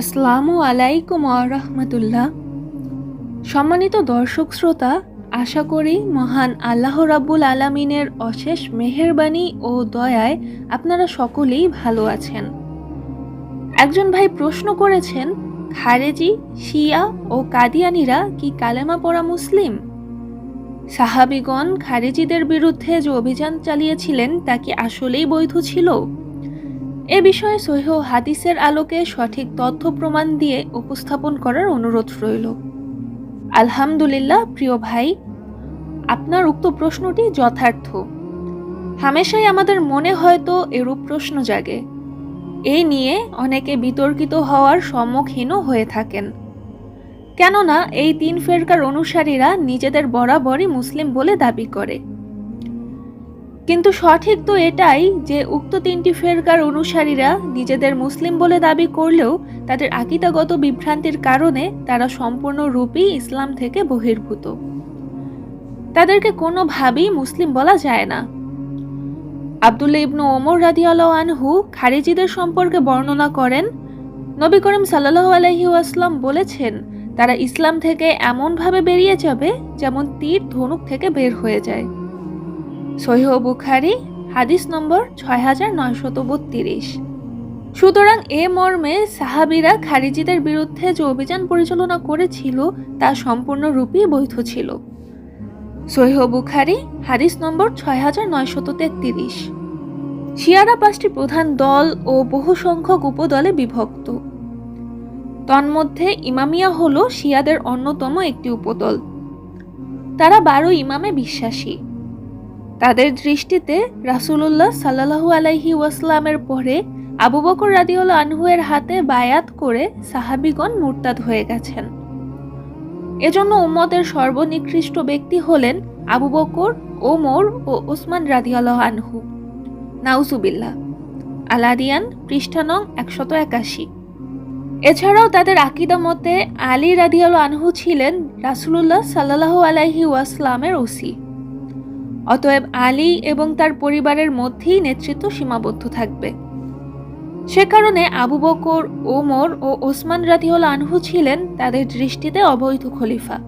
আসসালামু আলাইকুম রহমতুল্লাহ। সম্মানিত দর্শক শ্রোতা, আশা করি মহান আল্লাহ রাব্বুল আলামিনের অশেষ মেহেরবানি ও দয়ায় আপনারা সকলেই ভালো আছেন। একজন ভাই প্রশ্ন করেছেন, খারেজি, শিয়া ও কাদিয়ানিরা কি কালেমা পড়া মুসলিম? সাহাবিগণ খারেজিদের বিরুদ্ধে যে অভিযান চালিয়েছিলেন তা কি আসলেই বৈধ ছিল? এ বিষয়ে সহিহ হাদিসের আলোকে সঠিক তথ্য প্রমাণ দিয়ে উপস্থাপন করার অনুরোধ রইল। আলহামদুলিল্লাহ, প্রিয় ভাই, আপনার উক্ত প্রশ্নটি যথার্থ। হামেশাই আমাদের মনে হয়তো এরূপ প্রশ্ন জাগে। এই নিয়ে অনেকে বিতর্কিত হওয়ার সম্মুখীনও হয়ে থাকেন। কেননা, এই তিন ফেরকার অনুসারীরা নিজেদের বরাবরই মুসলিম বলে দাবি করে। কিন্তু সঠিক তো এটাই যে উক্ত তিনটি ফেরকার অনুসারীরা নিজেদের মুসলিম বলে দাবি করলেও তাদের আকিতাগত বিভ্রান্তির কারণে তারা সম্পূর্ণরূপেই ইসলাম থেকে বহির্ভূত। তাদেরকে কোনোভাবেই মুসলিম বলা যায় না। আবদুল্লা ইবনু ওমর রাদিয়াল্লাহু আনহু খারিজিদের সম্পর্কে বর্ণনা করেন, নবী করিম সাল্লাল্লাহু আলাইহি আসলাম বলেছেন, তারা ইসলাম থেকে এমনভাবে বেরিয়ে যাবে যেমন তীর ধনুক থেকে বের হয়ে যায়। সহিহ বুখারি, হাদিস নম্বর ছয় হাজার নয়শত সুতরাং এ মর্মে সাহাবিরা খারিজিদের বিরুদ্ধে যে অভিযান পরিচালনা করেছিল, তা সম্পূর্ণরূপই বৈধ ছিল। সহিহ বুখারি, হাদিস নম্বর ছয় হাজার নয়শত তেত্রিশ। শিয়ারা পাঁচটি প্রধান দল ও বহু সংখ্যক উপদলে বিভক্ত। তন্মধ্যে ইমামিয়া হল শিয়াদের অন্যতম একটি উপদল। তারা বারো ইমামে বিশ্বাসী। তাদের দৃষ্টিতে রাসুলুল্লাহ সাল্লাহু আলাইহি ওয়াসলামের পরে আবু বকর রাদিউল আনহুয়ের হাতে বায়াত করে সাহাবিগণ মুরতাদ হয়ে গেছেন। এজন্য উম্মতের সর্বনিকৃষ্ট ব্যক্তি হলেন আবু বকর, ওমর ও ওসমান রাদিয়াল্লাহ আনহু। নাউজুবিল্লাহ। আলাদিয়ান পৃষ্ঠানং একশত একাশি। এছাড়াও তাদের আকিদা মতে আলী রাদিয়াল আনহু ছিলেন রাসুলুল্লাহ সাল্লাহু আলাইহি ওয়াসলামের ওসি। অতএব আলী এবং তার পরিবারের মধ্যেই নেতৃত্ব সীমাবদ্ধ থাকবে। সে কারণে আবু বকর, ওমর ও ওসমান রাদিউল আনহু ছিলেন তাদের দৃষ্টিতে অবৈধ খলিফা।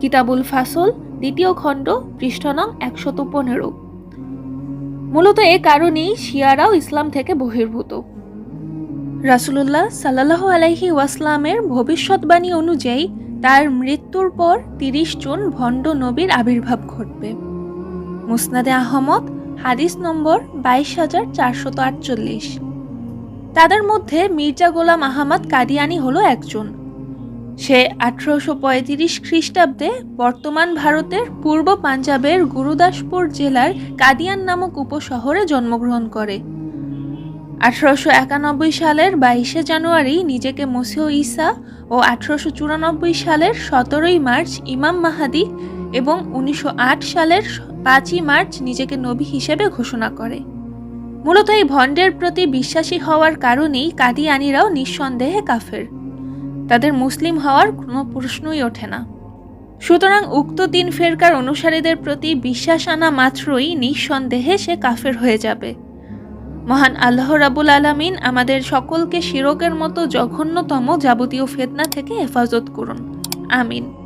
কিতাবুল ফাসল, দ্বিতীয় খণ্ড পৃষ্ঠনং একশত পনেরো। মূলত এ কারণেই শিয়ারাও ইসলাম থেকে বহির্ভূত। রাসুলুল্লাহ সাল্লাহ আলাইহি ওয়াসলামের ভবিষ্যৎবাণী অনুযায়ী তার মৃত্যুর পর তিরিশ জন ভণ্ড নবীর আবির্ভাব ঘটবে। মুসনাদে আহমদ, হাদিস নম্বর বাইশ হাজার চারশত আটচল্লিশ। তাদের মধ্যে মির্জা গোলাম আহমদ কাদিয়ানি হল একজন। সে আঠারোশো পঁয়ত্রিশ খ্রিস্টাব্দে বর্তমান ভারতের পূর্ব পাঞ্জাবের গুরুদাসপুর জেলার কাদিয়ান নামক উপশহরে জন্মগ্রহণ করে। আঠারোশো একানব্বই সালের বাইশে জানুয়ারি নিজেকে মসিহ ইসা ও আঠারোশো চুরানব্বই সালের সতেরোই মার্চ ইমাম মাহাদি এবং উনিশশো আট সালের পাঁচই মার্চ নিজেকে নবী হিসেবে ঘোষণা করে। মূলত এই ভণ্ডের প্রতি বিশ্বাসী হওয়ার কারণেই কাদিয়ানিরাও নিঃসন্দেহে কাফের। তাদের মুসলিম হওয়ার কোনো প্রশ্নই ওঠে না। সুতরাং উক্ত তিন ফেরকার অনুসারীদের প্রতি বিশ্বাস আনা মাত্রই নিঃসন্দেহে সে কাফের হয়ে যাবে। মহান আল্লাহ রাবুল আলামিন আমাদের সকলকে শিরকের মতো জঘন্যতম যাবতীয় ফেতনা থেকে হেফাজত করুন। আমিন।